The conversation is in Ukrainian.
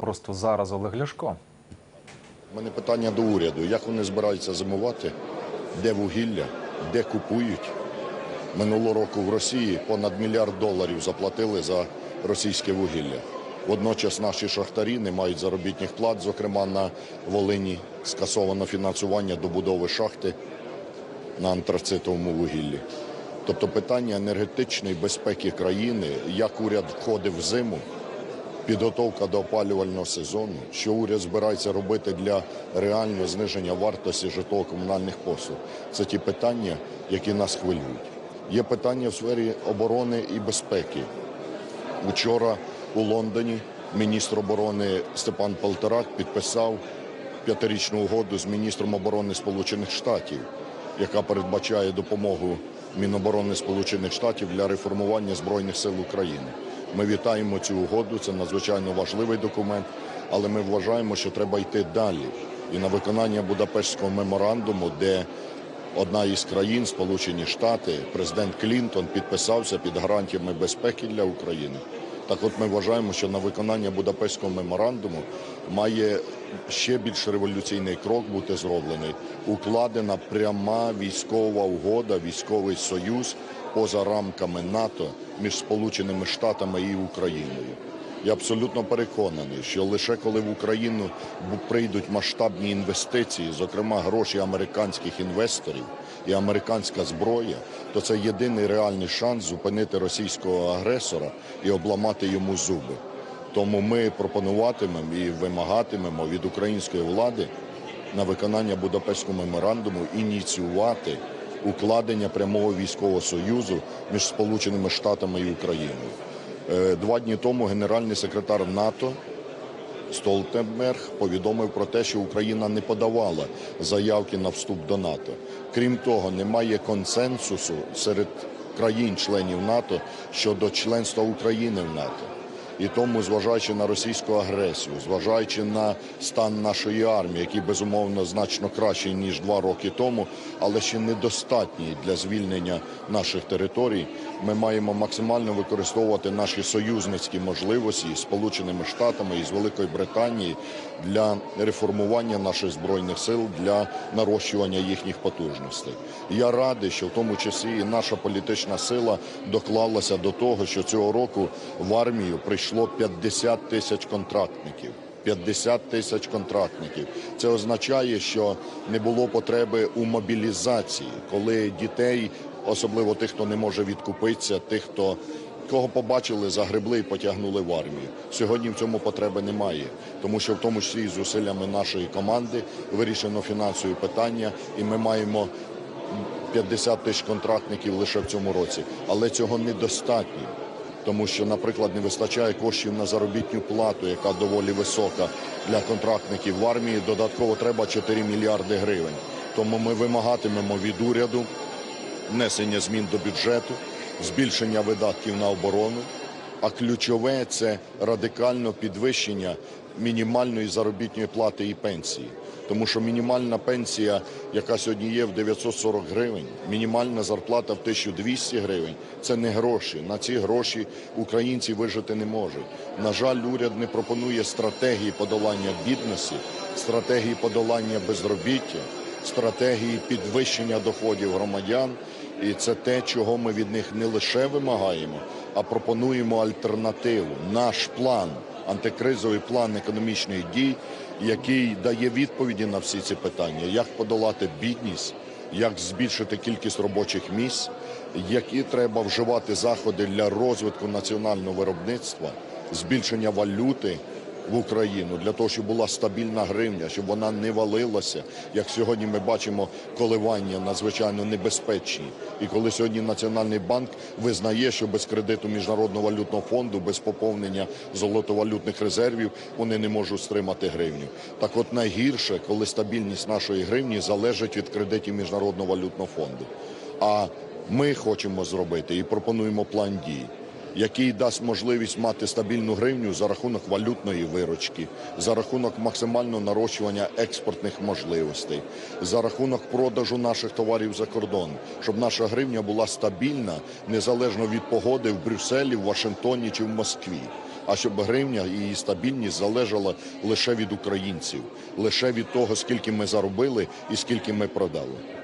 просто зараз Олег Ляшко. У мене питання до уряду. Як вони збираються зимувати? Де вугілля? Де купують? Минулого року в Росії понад мільярд доларів заплатили за російське вугілля. Водночас наші шахтарі не мають заробітних плат, зокрема на Волині скасовано фінансування добудови шахти на антрацитовому вугіллі. Тобто питання енергетичної безпеки країни, як уряд входив в зиму, підготовка до опалювального сезону, що уряд збирається робити для реального зниження вартості житлово-комунальних послуг. Це ті питання, які нас хвилюють. Є питання в сфері оборони і безпеки. Вчора у Лондоні міністр оборони Степан Полторак підписав п'ятирічну угоду з міністром оборони Сполучених Штатів, яка передбачає допомогу Міноборони Сполучених Штатів для реформування Збройних сил України. Ми вітаємо цю угоду, це надзвичайно важливий документ, але ми вважаємо, що треба йти далі. І на виконання Будапештського меморандуму, де одна із країн, Сполучені Штати, президент Клінтон підписався під гарантіями безпеки для України. Так от ми вважаємо, що на виконання Будапештського меморандуму має ще більш революційний крок бути зроблений. Укладена пряма військова угода, військовий союз поза рамками НАТО між Сполученими Штатами і Україною. Я абсолютно переконаний, що лише коли в Україну прийдуть масштабні інвестиції, зокрема гроші американських інвесторів і американська зброя, то це єдиний реальний шанс зупинити російського агресора і обламати йому зуби. Тому ми пропонуватимемо і вимагатимемо від української влади на виконання Будапештського меморандуму ініціювати укладення прямого військового союзу між Сполученими Штатами і Україною. Е, Два дні тому генеральний секретар НАТО Столтенберг повідомив про те, що Україна не подавала заявки на вступ до НАТО. Крім того, немає консенсусу серед країн-членів НАТО щодо членства України в НАТО. І тому, зважаючи на російську агресію, зважаючи на стан нашої армії, який безумовно значно кращий ніж два роки тому, але ще недостатній для звільнення наших територій, ми маємо максимально використовувати наші союзницькі можливості з Сполученими Штатами і з Великої Британії для реформування наших збройних сил для нарощування їхніх потужностей. Я радий, що в тому числі і наша політична сила доклалася до того, що цього року в армію прийшло 50 тисяч контрактників. 50 тисяч контрактників. Це означає, що не було потреби у мобілізації, коли дітей, особливо тих, хто не може відкупитися, тих, хто кого побачили, загребли і потягнули в армію. Сьогодні в цьому потреби немає, тому що в тому числі і зусиллями нашої команди вирішено фінансові питання, і ми маємо 50 тисяч контрактників лише в цьому році, але цього недостатньо. Тому що, наприклад, не вистачає коштів на заробітну плату, яка доволі висока для контрактників в армії. Додатково треба 4 мільярди гривень. Тому ми вимагатимемо від уряду внесення змін до бюджету, збільшення видатків на оборону. А ключове це радикальне підвищення мінімальної заробітної плати і пенсії. Тому що мінімальна пенсія, яка сьогодні є в 940 гривень, мінімальна зарплата в 1200 гривень це не гроші. На ці гроші українці вижити не можуть. На жаль, уряд не пропонує стратегії подолання бідності, стратегії подолання безробіття, стратегії підвищення доходів громадян. І це те, чого ми від них не лише вимагаємо, а пропонуємо альтернативу. Наш план, антикризовий план економічних дій, який дає відповіді на всі ці питання, як подолати бідність, як збільшити кількість робочих місць, які треба вживати заходи для розвитку національного виробництва, збільшення валюти в Україну для того, щоб була стабільна гривня, щоб вона не валилася. Як сьогодні ми бачимо, коливання надзвичайно небезпечні. І коли сьогодні Національний банк визнає, що без кредиту міжнародного валютного фонду, без поповнення золотовалютних резервів вони не можуть стримати гривню. Так, от найгірше, коли стабільність нашої гривні залежить від кредитів міжнародного валютного фонду. А ми хочемо зробити і пропонуємо план дій який дасть можливість мати стабільну гривню за рахунок валютної виручки, за рахунок максимального нарощування експортних можливостей, за рахунок продажу наших товарів за кордон, щоб наша гривня була стабільна незалежно від погоди в Брюсселі, в Вашингтоні чи в Москві. а щоб гривня і її стабільність залежала лише від українців, лише від того, скільки ми заробили і скільки ми продали.